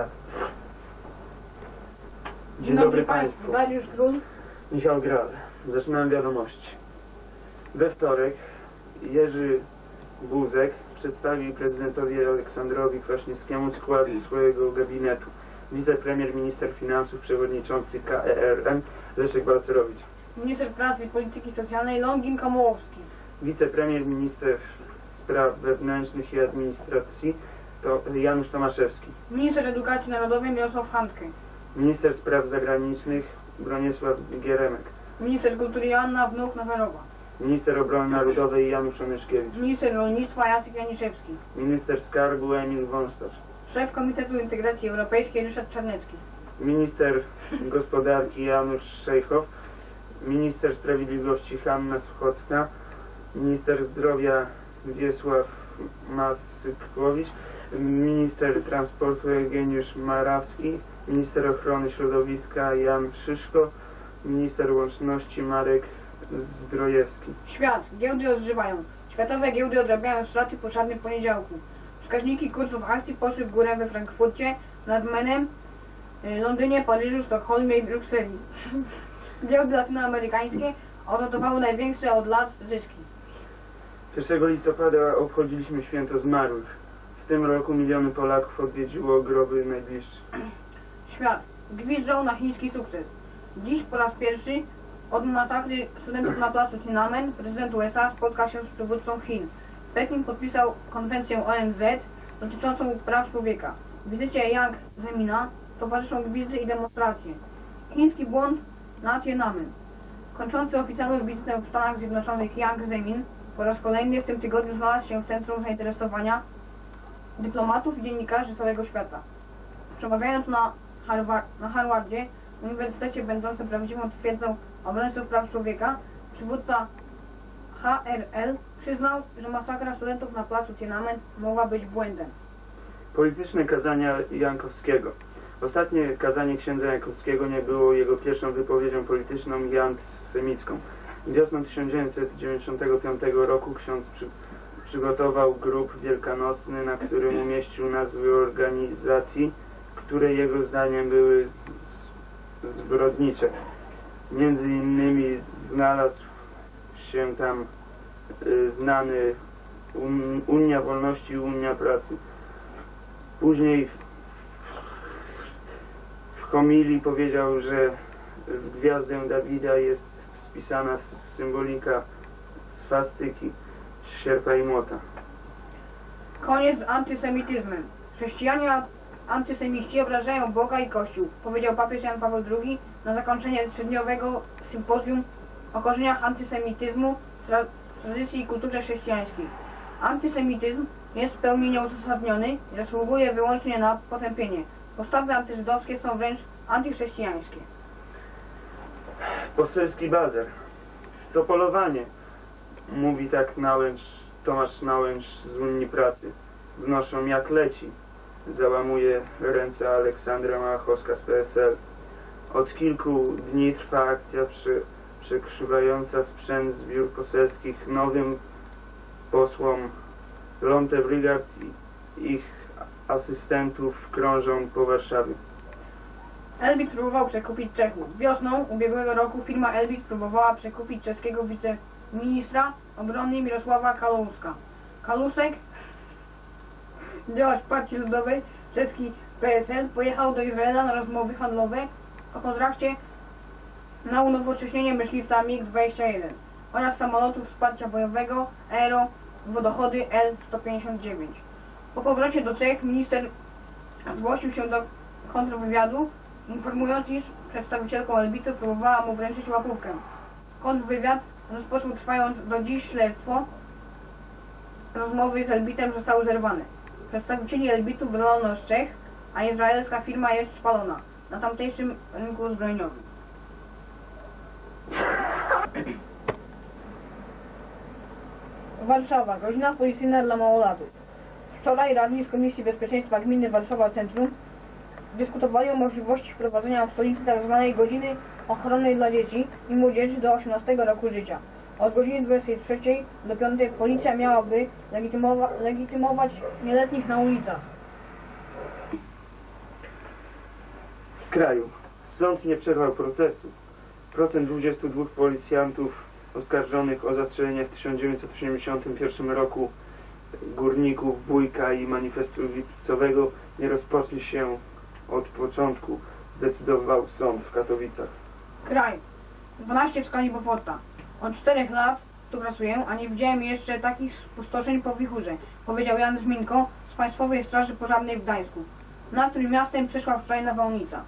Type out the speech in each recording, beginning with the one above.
mandat. Dzień dobry Państwu. Dariusz Król. Michał Gral. Zaczynam wiadomości. We wtorek Jerzy Buzek przedstawił prezydentowi Aleksandrowi Kwaśniewskiemu skład swojego gabinetu. Wicepremier, minister finansów, przewodniczący KERM Leszek Balcerowicz. Minister Pracy i Polityki Socjalnej Longin Komołowski. Wicepremier, minister spraw wewnętrznych i administracji to Janusz Tomaszewski. Minister Edukacji Narodowej Mirosław Handke. Minister spraw zagranicznych Bronisław Gieremek. Minister Kultury Joanna Wnuk Nazarowa. Minister obrony narodowej Janusz Onyszkiewicz. Minister Rolnictwa Jacek Janiszewski. Minister skarbu Emil Wąstarz. Szef Komitetu Integracji Europejskiej Ryszard Czarnecki. Minister gospodarki Janusz Szejchow. Minister sprawiedliwości Hanna Suchocka. Minister zdrowia Wiesław Masypkowicz. Minister transportu Eugeniusz Marawski. Minister ochrony środowiska Jan Szyszko. Minister łączności Marek Zdrojewski. Świat. Giełdy odżywają. Światowe giełdy odrabiają straty po czarnym poniedziałku. Wskaźniki kursów akcji poszły w górę we Frankfurcie, nad Menem, y, Londynie, Paryżu, Sztokholmie i Brukseli. Giełdy latynoamerykańskie odnotowały największe od lat zyski. 1 listopada obchodziliśmy święto zmarłych. Tym roku miliony Polaków odwiedziło groby najbliższych. Świat. Gwizdżą na chiński sukces. Dziś po raz pierwszy od masakry studentów na placu Tiananmen prezydent USA spotka się z przywódcą Chin. Pekin podpisał konwencję ONZ dotyczącą praw człowieka. Wizycie Yang Zemina towarzyszą gwizdy i demonstracje. Chiński błąd na Tiananmen. Kończący oficjalną wizytę w Stanach Zjednoczonych Yang Zemin po raz kolejny w tym tygodniu znalazł się w centrum zainteresowania dyplomatów i dziennikarzy całego świata. Przemawiając na, Harvard, na Harvardzie, uniwersytecie będącym prawdziwą twierdzą obrońców praw człowieka, przywódca HRL przyznał, że masakra studentów na placu Tiananmen mogła być błędem. Polityczne kazania Jankowskiego. Ostatnie kazanie księdza Jankowskiego nie było jego pierwszą wypowiedzią polityczną i antysemicką. Wiosną 1995 roku ksiądz przy, przygotował grób wielkanocny, na którym umieścił nazwy organizacji, które jego zdaniem były zbrodnicze. Między innymi znalazł się tam y, znany Un- Unia Wolności i Unia Pracy. Później w, w homilii powiedział, że w gwiazdę Dawida jest spisana s- symbolika swastyki, sierpa i młota. Koniec z antysemityzmem. Chrześcijanie antysemiści obrażają Boga i Kościół, powiedział papież Jan Paweł II na zakończenie trzydniowego sympozjum o korzeniach antysemityzmu w tra- tradycji i kulturze chrześcijańskiej. Antysemityzm jest w pełni nieuzasadniony i zasługuje wyłącznie na potępienie. Postawy antyżydowskie są wręcz antychrześcijańskie. Poselski bazer. To polowanie, mówi tak Nałęcz, Tomasz Nałęcz z Unii Pracy. Wnoszą jak leci. Załamuje ręce Aleksandra Małachowska z PSL. Od kilku dni trwa akcja przy, przekrzywająca sprzęt z biur poselskich nowym posłom Lonte i ich asystentów krążą po Warszawie. Elbit próbował przekupić Czechów. Wiosną ubiegłego roku firma Elbit próbowała przekupić czeskiego wiceministra obrony Mirosława Kalouska. Kalusek, działacz Partii Ludowej, czeski PSL, pojechał do Izraela na rozmowy handlowe o kontrakcie na unowocześnienie myśliwca MiG-21 oraz samolotów wsparcia bojowego Aero wodochody L-159. Po powrocie do Czech minister zgłosił się do kontrwywiadu informując, iż przedstawicielką Elbitu próbowała mu wręczyć łapówkę. Kontrwywiad rozpoczął trwając do dziś śledztwo. Rozmowy z Elbitem zostały zerwane. Przedstawicieli Elbitu wydalono z Czech, a izraelska firma jest spalona na tamtejszym rynku zbrojeniowym. Warszawa. Godzina policyjna dla małolatów. Wczoraj radni z Komisji Bezpieczeństwa Gminy Warszawa Centrum dyskutowali o możliwości wprowadzenia w stolicy tzw. godziny ochronnej dla dzieci i młodzieży do 18 roku życia. Od godziny 23 do 5 policja miałaby legitymowa legitymować nieletnich na ulicach. Z kraju. Sąd nie przerwał procesu. Procent 22 policjantów oskarżonych o zastrzelenie w 1981 roku górników Wójka i manifestu lipcowego nie rozpocznie się od początku, zdecydował sąd w Katowicach. Kraj. 12 w skali Beauforta. Od 4 lat tu pracuję, a nie widziałem jeszcze takich spustoszeń po wichurze, powiedział Jan Żminko z Państwowej Straży Pożarnej w Gdańsku, nad którym miastem przeszła wczoraj nawałnica.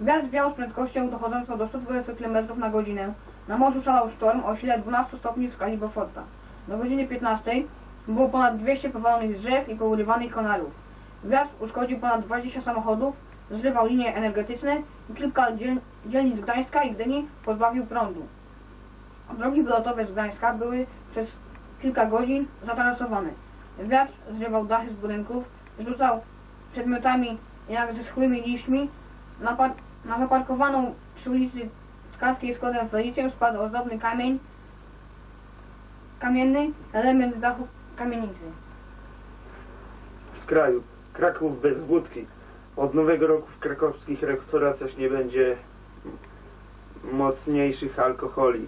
Wiatr wiał z prędkością dochodzącą do 120 km na godzinę. Na morzu szalał sztorm o sile 12 stopni w skali Beauforta. Do godziny 15 było ponad 200 powalonych drzew i pourywanych kanałów. Wiatr uszkodził ponad 20 samochodów, zrywał linie energetyczne i kilka dziel dzielnic Gdańska i Gdyni pozbawił prądu. Drogi wylotowe z Gdańska były przez kilka godzin zatarasowane. Wiatr zrywał dachy z budynków, rzucał przedmiotami jak ze schłymi liśćmi. Na, na zaparkowaną przy ulicy Tkarskiej Skodę Felicję spadł ozdobny kamień, kamienny element z dachu kamienicy. Z kraju. Kraków bez wódki. Od nowego roku w krakowskich restauracjach nie będzie mocniejszych alkoholi.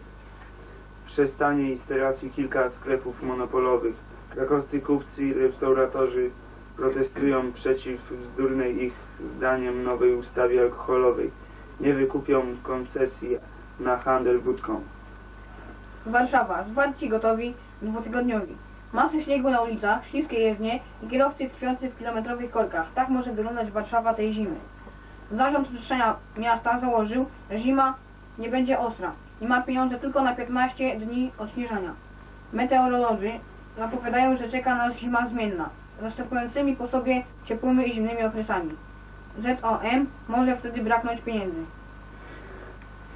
Przestanie instalacji kilka sklepów monopolowych. Krakowscy kupcy i restauratorzy protestują przeciw bzdurnej ich zdaniem nowej ustawie alkoholowej. Nie wykupią koncesji na handel wódką. Warszawa. Zwarci gotowi dwutygodniowi. Masy śniegu na ulicach, śliskie jezdnie i kierowcy tkwiący w kilometrowych korkach. Tak może wyglądać Warszawa tej zimy. Zarząd Czyszczenia Miasta założył, że zima nie będzie ostra i ma pieniądze tylko na 15 dni odśnieżania. Meteorolodzy zapowiadają, że czeka nas zima zmienna, z następującymi po sobie ciepłymi i zimnymi okresami. ZOM może wtedy braknąć pieniędzy.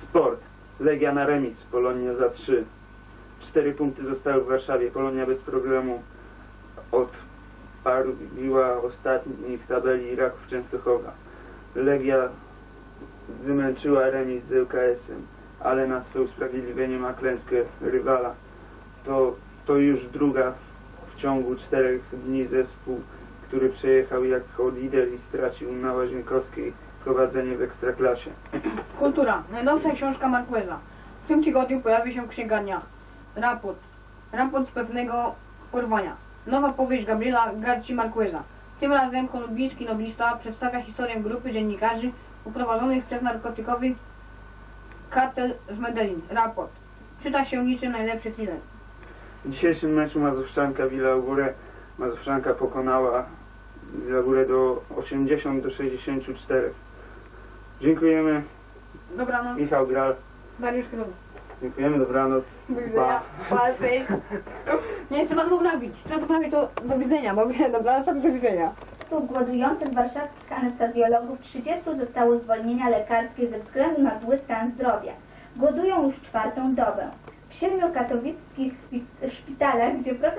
Sport. Legia na remis. Polonia za 3. Cztery punkty zostały w Warszawie. Polonia bez problemu odparła ostatni w tabeli Raków Częstochowa. Legia wymęczyła remis z ŁKS-em, ale na swe usprawiedliwienie ma klęskę rywala. To, to już druga w ciągu czterech dni zespół, który przejechał jako lider i stracił na Łazienkowskiej prowadzenie w Ekstraklasie. Kultura. Najnowsza książka Marqueza. W tym tygodniu pojawi się księga dnia. Raport. Raport z pewnego porwania. Nowa powieść Gabriela Garci Marqueza. Tym razem kolumbijski noblista przedstawia historię grupy dziennikarzy uprowadzonych przez narkotykowy kartel z Medellin. Raport. Czyta się niczym najlepszy thriller. W dzisiejszym meczu Mazowszczanka Wielogórę Mazowszczanka pokonała Wielogórę do 80 do 64. Dziękujemy. Dobranoc. Michał Gral. Dariusz Królów. Dziękujemy. Dobranoc. Do widzenia. Pa, cześć. Nie, trzeba to poprawić. Trzeba to do widzenia, bo dobranoc, do widzenia. Wśród głodujących warszawskich anestezjologów 30 zostało zwolnienia lekarskie ze względu na zły stan zdrowia. Głodują już czwartą dobę. W siedmiu katowickich szpi- szpitalach, gdzie proces